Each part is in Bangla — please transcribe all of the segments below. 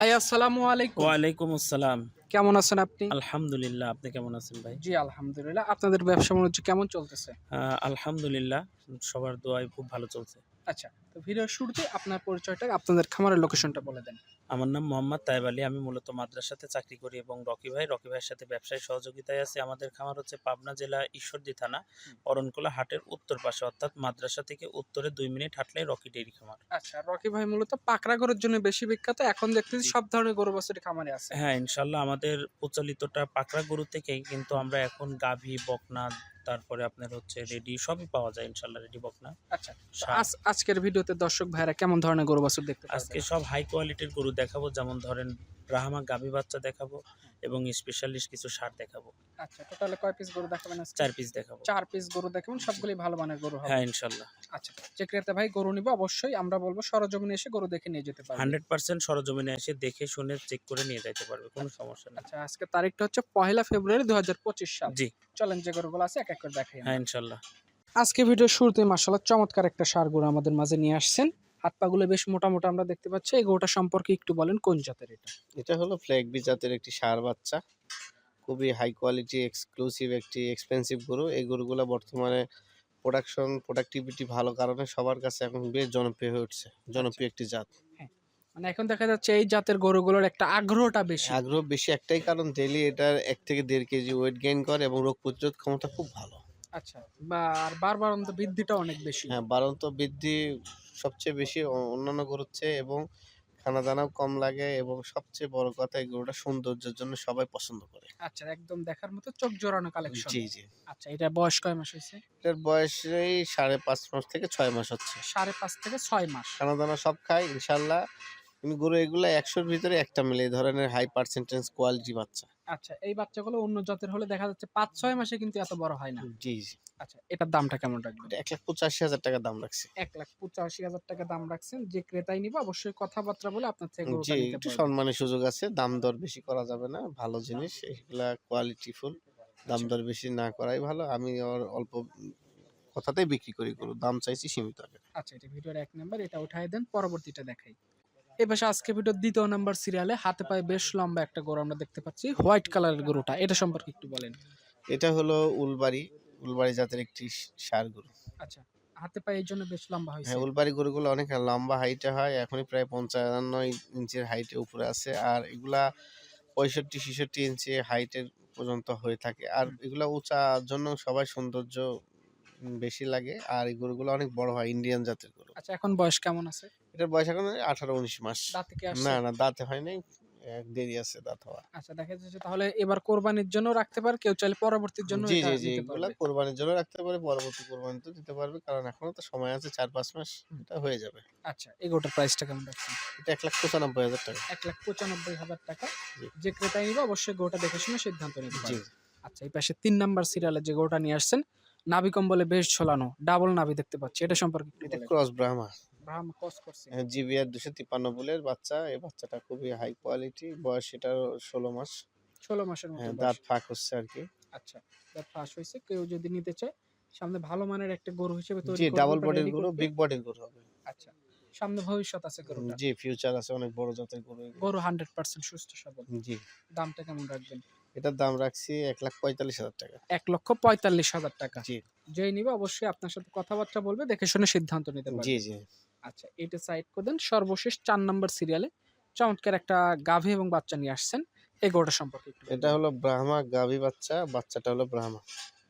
ভাই আসসালামু আলাইকুম। ওয়ালাইকুম আসসালাম। কেমন আছেন আপনি? আলহামদুলিল্লাহ আপনি কেমন আছেন ভাই? জি আলহামদুলিল্লাহ। আপনাদের ব্যবসা বাণিজ্য কেমন চলতেছে? আলহামদুলিল্লাহ সবার দোয়ায় খুব ভালো চলছে। আচ্ছা তো ভিডিওর শুরুতে আপনার পরিচয়টা আপনাদের খামারের লোকেশনটা বলে দেন। আমার নাম মোহাম্মদ তাইব আলী। আমি মূলত মাদ্রাসাতে চাকরি করি এবং রকি ভাই রকি ভাইয়ের সাথে ব্যবসায় সহযোগিতায় আছে। আমাদের খামার হচ্ছে পাবনা জেলা ঈশ্বরদী থানা অরণকোলা হাটের উত্তর পাশে। অর্থাৎ মাদ্রাসা থেকে উত্তরে দুই মিনিট হাঁটলে রকি ডেইরি খামার। আচ্ছা রকি ভাই মূলত পাকড়া গরুর জন্য বেশি বিখ্যাত। এখন দেখতেছি সব ধরনের গরু বাছুরি খামারে আছে। হ্যাঁ ইনশাল্লাহ আমাদের প্রচলিতটা পাকড়া গরু থেকেই কিন্তু আমরা এখন গাভী বকনা তারপরে আপনার হচ্ছে রেডি সবই পাওয়া যায় ইনশাল্লাহ রেডি বকনা আচ্ছা আজকের ভিডিওতে দর্শক ভাইরা কেমন ধরনের গরু বাছুর দেখতে আজকে সব হাই কোয়ালিটির গরু দেখাবো যেমন ধরেন ব্রাহ্মা গাভী বাচ্চা দেখাবো এবং স্পেশালিস্ট কিছু সার দেখাবো। আচ্ছা টোটালে কয় পিস গরু দেখাবেন চার পিস দেখাবো। চার পিস গরু দেখাবেন সবগুলি ভালো মানের গরু হবে। হ্যাঁ ইনশাল্লাহ। আচ্ছা যে ক্রেতা ভাই গরু নিবে অবশ্যই আমরা বলব সরজমিনে এসে গরু দেখে নিয়ে যেতে পারবে। হান্ড্রেড পার্সেন্ট সরজমিনে এসে দেখে শুনে চেক করে নিয়ে যেতে পারবে কোনো সমস্যা নেই। আচ্ছা আজকে তারিখটা হচ্ছে পহেলা ফেব্রুয়ারি দু সাল। জি। চলেন যে গরুগুলো আছে এক এক করে দেখাই হ্যাঁ ইনশাল্লাহ। আজকে ভিডিওর শুরুতে মাসাল্লাহ চমৎকার একটা সার গরু আমাদের মাঝে নিয়ে আসছেন। হাত পাগুলো বেশ মোটা মোটা আমরা দেখতে পাচ্ছি। এই গরুটা সম্পর্কে একটু বলেন কোন জাতের এটা? এটা হলো ফ্ল্যাগ বি জাতের একটি সার বাচ্চা। খুবই হাই কোয়ালিটি এক্সক্লুসিভ একটি এক্সপেন্সিভ গরু। এই গরুগুলো বর্তমানে প্রোডাকশন প্রোডাক্টিভিটি ভালো কারণে সবার কাছে এখন বেশ জনপ্রিয় হয়ে উঠছে। জনপ্রিয় একটি জাত। মানে এখন দেখা যাচ্ছে এই জাতের গরুগুলোর একটা আগ্রহটা বেশি। আগ্রহ বেশি একটাই কারণ ডেলি এটার এক থেকে দেড় কেজি ওয়েট গেইন করে এবং রোগ প্রতিরোধ ক্ষমতা খুব ভালো। আচ্ছা বা আর বারবার অন্ত বৃদ্ধিটা অনেক বেশি। হ্যাঁ বাড়ন্ত বৃদ্ধি সবচেয়ে বেশি অন্যান্য গরুর চেয়ে এবং খানা দানাও কম লাগে এবং সবচেয়ে বড় কথা এই গরুটা সৌন্দর্যের জন্য সবাই পছন্দ করে। আচ্ছা একদম দেখার মতো চোখ জোড়ানো কালেকশন জি জি। আচ্ছা এটা বয়স কয় মাস হয়েছে? এটার বয়স এই সাড়ে পাঁচ মাস থেকে ছয় মাস হচ্ছে। সাড়ে পাঁচ থেকে ছয় মাস। খানা দানা সব খায় ইনশাল্লাহ। কিন্তু গরু এগুলো একশোর ভিতরে একটা মিলে এই ধরনের হাই পার্সেন্টেজ কোয়ালিটি বাচ্চা। আচ্ছা এই বাচ্চাগুলো অন্য জাতের হলে দেখা যাচ্ছে পাঁচ ছয় মাসে কিন্তু এত বড় হয় না। জি জি। আচ্ছা এটার দামটা কেমন রাখবেন? এক লাখ পঁচাশি হাজার টাকা দাম রাখছে। এক লাখ পঁচাশি হাজার টাকা দাম রাখছেন। যে ক্রেতাই নিবে অবশ্যই কথাবার্তা বলে আপনার থেকে জি একটু সম্মানের সুযোগ আছে দাম দর বেশি করা যাবে না ভালো জিনিস এগুলা কোয়ালিটি ফুল দাম দর বেশি না করাই ভালো আমি ওর অল্প কথাতেই বিক্রি করি গরু দাম চাইছি সীমিত আকারে। আচ্ছা এটা ভিডিওর এক নাম্বার এটা উঠাই দেন পরবর্তীটা দেখাই। এই পাশে আজকে ভিডিওর দ্বিতীয় নাম্বার সিরিয়ালে হাতে পায়ে বেশ লম্বা একটা গরু আমরা দেখতে পাচ্ছি। হোয়াইট কালারের গরুটা এটা সম্পর্কে একটু বলেন। এটা হলো উলবাড়ি উলবাড়ি জাতের একটি সার গরু। আচ্ছা হাতে পায়ে এর জন্য বেশ লম্বা হয়েছে। হ্যাঁ উলবাড়ি গরুগুলো অনেক লম্বা হাইটে হয় এখনই প্রায় পঞ্চান্ন ইঞ্চির হাইটে উপরে আছে আর এগুলা পঁয়ষট্টি ছেষট্টি ইঞ্চি হাইটের পর্যন্ত হয়ে থাকে। আর এগুলা উঁচার জন্য সবাই সৌন্দর্য বেশি লাগে আর এই গরুগুলো অনেক বড় হয় ইন্ডিয়ান জাতের গরু। আচ্ছা এখন বয়স কেমন আছে? এটার বয়স এখন আঠারো উনিশ মাস। দাঁতে কি আসছে? না না দাঁতে হয় এক দেরি আছে দাঁত হওয়া আচ্ছা দেখা যাচ্ছে তাহলে এবার কোরবানির জন্য রাখতে পারে কেউ চাইলে পরবর্তীর জন্য জি এটা জি জি নিতে এগুলা পারবে। কোরবানির জন্য রাখতে পারে পরবর্তী কোরবানিতে দিতে পারবে কারণ এখনও তো সময় আছে চার পাঁচ মাস এটা হয়ে যাবে। আচ্ছা এই প্রাইসটা কেমন রাখছেন? এটা এক লাখ পঁচানব্বই হাজার টাকা। এক লাখ পঁচানব্বই হাজার টাকা। জি। যে ক্রেতাই নিবে অবশ্যই গরুটা দেখে শুনে সিদ্ধান্ত নিতে জি। পারবে। আচ্ছা এই পাশে তিন নাম্বার সিরিয়ালে যে গরুটা নিয়ে আসছেন নাভি কম্বলে বেশ ঝোলানো ডাবল নাভি দেখতে পাচ্ছি এটা সম্পর্কে একটু এটা বলেন। ক্রস ব্রাহ্মা ব্রাহ্ম ক্রস করছে। জিবিআর দুশো তিপ্পান্ন বুলের বাচ্চা এই বাচ্চাটা খুবই হাই কোয়ালিটি বয়স এটার ষোলো মাস। ষোলো মাসের মতো হ্যাঁ, দাঁত ফাঁক হচ্ছে আর কি। আচ্ছা দাঁত ফাঁস হয়েছে কেউ যদি নিতে চায় সামনে ভালো মানের একটা গরু হিসেবে তৈরি ডাবল বডির গরু বিগ বডির গরু হবে। আচ্ছা সামনে ভবিষ্যৎ আছে গরুটা। জি ফিউচার আছে অনেক বড় জাতের গরু গরু হান্ড্রেড পার্সেন্ট সুস্থ সবল। জি। দামটা কেমন রাখবেন? এটার দাম রাখছি এক লাখ পঁয়তাল্লিশ হাজার টাকা। এক লক্ষ পঁয়তাল্লিশ হাজার টাকা। জি। যেই নিবে অবশ্যই আপনার সাথে কথাবার্তা বলবে দেখে শুনে সিদ্ধান্ত নিতে পারবে। জি। জি আচ্ছা এটা সাইড করে দেন। সর্বশেষ চার নম্বর সিরিয়ালে চমৎকার একটা গাভী এবং বাচ্চা নিয়ে আসছেন। এই গরুটা সম্পর্কে একটু এটা হলো ব্রাহ্মা গাভী বাচ্চা বাচ্চাটা হলো ব্রাহ্মা।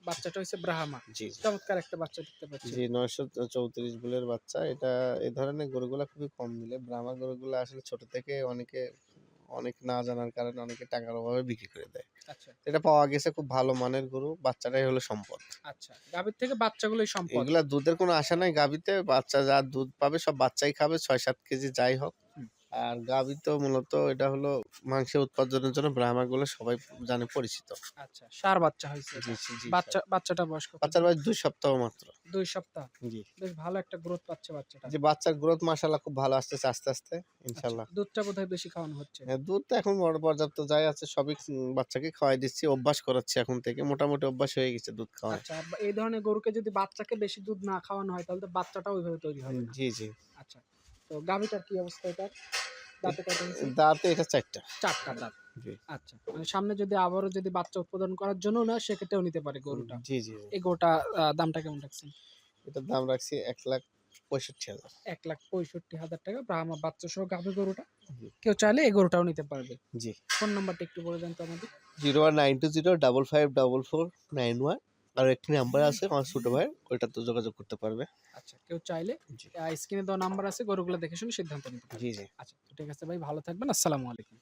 বাচ্চাটা হচ্ছে ব্রাহ্মা। জি। চমৎকার একটা বাচ্চা দেখতে পাচ্ছি। জি নয়শো চৌত্রিশ বুলের বাচ্চা। এটা এই ধরনের গরুগুলা খুবই কম মিলে ব্রাহ্মা গরুগুলা আসলে ছোট থেকে অনেকে অনেক না জানার কারণে অনেকে টাকার অভাবে বিক্রি করে দেয়। আচ্ছা। এটা পাওয়া গেছে খুব ভালো মানের গরু বাচ্চাটাই হলো সম্পদ। আচ্ছা গাভীর থেকে বাচ্চাগুলোই সম্পদ। এগুলা দুধের কোনো আশা নাই গাভীতে বাচ্চা যা দুধ পাবে সব বাচ্চাই খাবে ছয় সাত কেজি যাই হোক। আর গাভী তো মূলত এটা হলো মাংসের উৎপাদনের জন্য ব্রাহ্মা গুলো সবাই জানে পরিচিত। আচ্ছা সার বাচ্চা হয়েছে বাচ্চা বাচ্চাটা বয়স কত? বাচ্চার বয়স দুই সপ্তাহ মাত্র। দুই সপ্তাহ? জি। বেশ ভালো একটা গ্রোথ পাচ্ছে বাচ্চাটা। যে বাচ্চার গ্রোথ মাশাল্লাহ খুব ভালো আসতেছে আস্তে আস্তে আচ্ছা, ইনশাল্লাহ দুধটা বোধহয় বেশি খাওয়ানো হচ্ছে। হ্যাঁ, দুধ তো এখন বড় পর্যাপ্ত যাই আছে সবই বাচ্চাকে খাওয়াই দিচ্ছি অভ্যাস করাচ্ছি এখন থেকে মোটামুটি অভ্যাস হয়ে গেছে দুধ খাওয়া আচ্ছা এই ধরনের গরুকে যদি বাচ্চাকে বেশি দুধ না খাওয়ানো হয় তাহলে তো বাচ্চাটা ওইভাবে তৈরি হবে জি জি। আচ্ছা তো গাভীটার কি অবস্থা এটা? দাঁতে কয়টা দাঁতে এটা চারটা। চারটা দাঁত। আচ্ছা মানে সামনে যদি আবারও যদি বাচ্চা উৎপাদন করার জন্য না সেক্ষেত্রেও নিতে পারে গরুটা। জি জি জি। এই গরুটা দামটা কেমন রাখছেন? এটার দাম রাখছি এক লাখ পঁয়ষট্টি হাজার। এক লাখ পঁয়ষট্টি হাজার টাকা ব্রাহ্মা বাচ্চা সহ গাভী গরুটা। কেউ চাইলে এই গরুটাও নিতে পারবে। জি। ফোন নাম্বারটা একটু বলে দেন তো আমাদের। Zero one nine two zero double five double four nine one. আর একটি নাম্বার আছে আমার ছোট ভাইয়ের ওইটা তো যোগাযোগ করতে পারবে। আচ্ছা কেউ চাইলে স্ক্রিনে দেওয়া নাম্বার আছে গরুগুলো দেখে শুনে সিদ্ধান্ত নিতে জি জি। আচ্ছা ঠিক আছে ভাই ভালো থাকবেন আসসালামু আলাইকুম।